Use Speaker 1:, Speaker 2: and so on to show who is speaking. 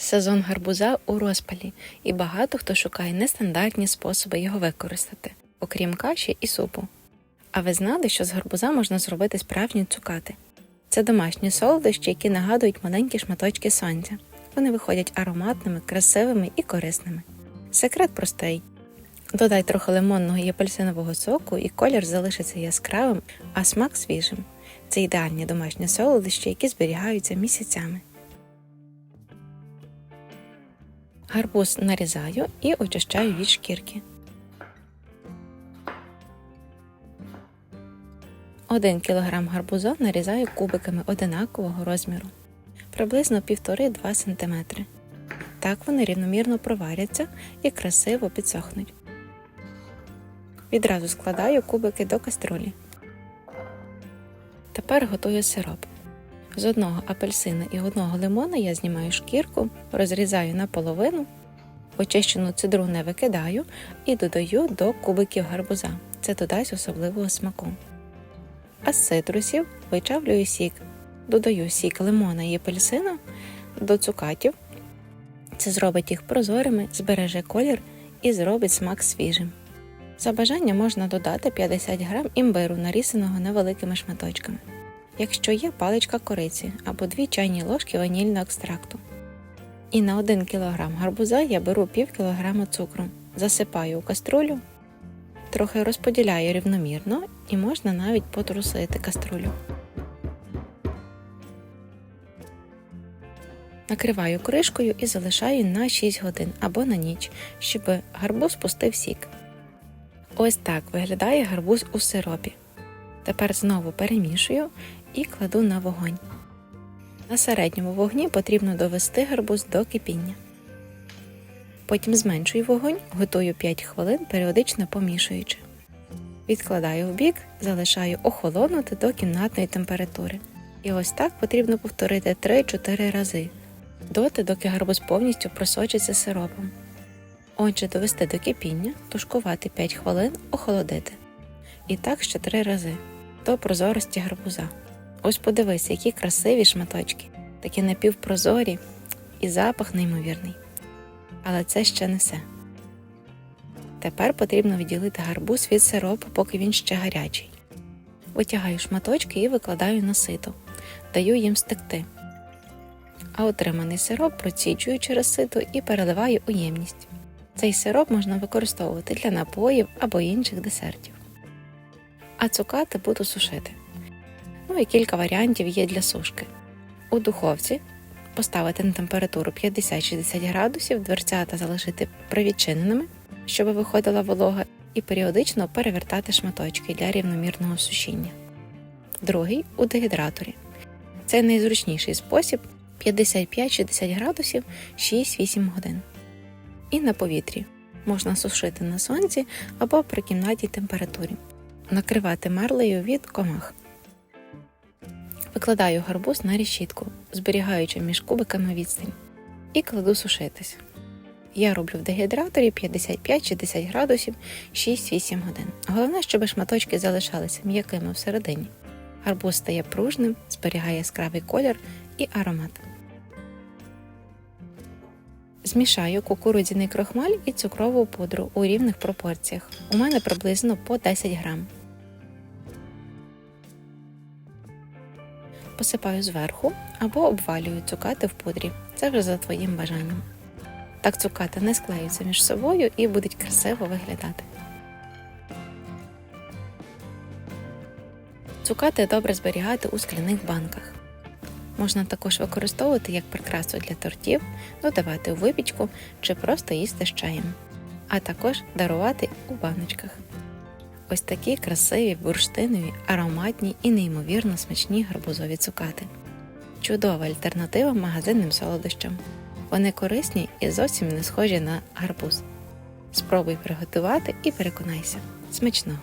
Speaker 1: Сезон гарбуза у розпалі, і багато хто шукає нестандартні способи його використати, окрім каші і супу. А ви знали, що з гарбуза можна зробити справжні цукати? Це домашні солодощі, які нагадують маленькі шматочки сонця. Вони виходять ароматними, красивими і корисними. Секрет простий. Додай трохи лимонного і апельсинового соку, і колір залишиться яскравим, а смак свіжим. Це ідеальні домашні солодощі, які зберігаються місяцями. Гарбуз нарізаю і очищаю від шкірки. 1 кг гарбуза нарізаю кубиками одинакового розміру, приблизно 1,5-2 см. Так вони рівномірно проваряться і красиво підсохнуть. Відразу складаю кубики до каструлі. Тепер готую сироп. З одного апельсина і одного лимона я знімаю шкірку, розрізаю на половину, очищену цидру не викидаю і додаю до кубиків гарбуза. Це додасть особливого смаку. А з цитрусів вичавлюю сік. Додаю сік лимона і апельсина до цукатів. Це зробить їх прозорими, збереже колір і зробить смак свіжим. За бажання можна додати 50 г імбиру, нарізаного невеликими шматочками. Якщо є паличка кориці або 2 чайні ложки ванільного екстракту. І на 1 кг гарбуза я беру пів кілограма цукру, засипаю у каструлю, трохи розподіляю рівномірно і можна навіть потрусити каструлю. Накриваю кришкою і залишаю на 6 годин або на ніч, щоб гарбуз пустив сік. Ось так виглядає гарбуз у сиропі. Тепер знову перемішую і кладу на вогонь. На середньому вогні потрібно довести гарбуз до кипіння. Потім зменшую вогонь, готую 5 хвилин, періодично помішуючи. Відкладаю в бік, залишаю охолонути до кімнатної температури. І ось так потрібно повторити 3-4 рази, доти, доки гарбуз повністю просочиться сиропом. Отже, довести до кипіння, тушкувати 5 хвилин, охолодити. І так ще 3 рази до прозорості гарбуза. Ось подивись, які красиві шматочки, такі напівпрозорі і запах неймовірний. Але це ще не все. Тепер потрібно відділити гарбуз від сиропу, поки він ще гарячий. Витягаю шматочки і викладаю на сито, даю їм стекти. А отриманий сироп проціджую через сито і переливаю у ємність. Цей сироп можна використовувати для напоїв або інших десертів. А цукати буду сушити. І кілька варіантів є для сушки. У духовці поставити на температуру 50-60 градусів, дверцята залишити привідчиненими, щоб виходила волога, і періодично перевертати шматочки для рівномірного сушіння. Другий у дегідраторі. Це найзручніший спосіб 55-60 градусів 6-8 годин. І на повітрі можна сушити на сонці або при кімнатній температурі. Накривати марлею від комах. Викладаю гарбуз на решітку, зберігаючи між кубиками відстань, і кладу сушитись. Я роблю в дегідраторі 55-60 градусів 6-8 годин. Головне, щоб шматочки залишалися м'якими всередині. Гарбуз стає пружним, зберігає яскравий колір і аромат. Змішаю кукурудзяний крохмаль і цукрову пудру у рівних пропорціях. У мене приблизно по 10 грам. Посипаю зверху або обвалюю цукати в пудрі. Це вже за твоїм бажанням. Так цукати не склеються між собою і будуть красиво виглядати. Цукати добре зберігати у скляних банках. Можна також використовувати як прикрасу для тортів, додавати у випічку чи просто їсти з чаєм, а також дарувати у баночках. Ось такі красиві, бурштинові, ароматні і неймовірно смачні гарбузові цукати. Чудова альтернатива магазинним солодощам. Вони корисні і зовсім не схожі на гарбуз. Спробуй приготувати і переконайся. Смачного!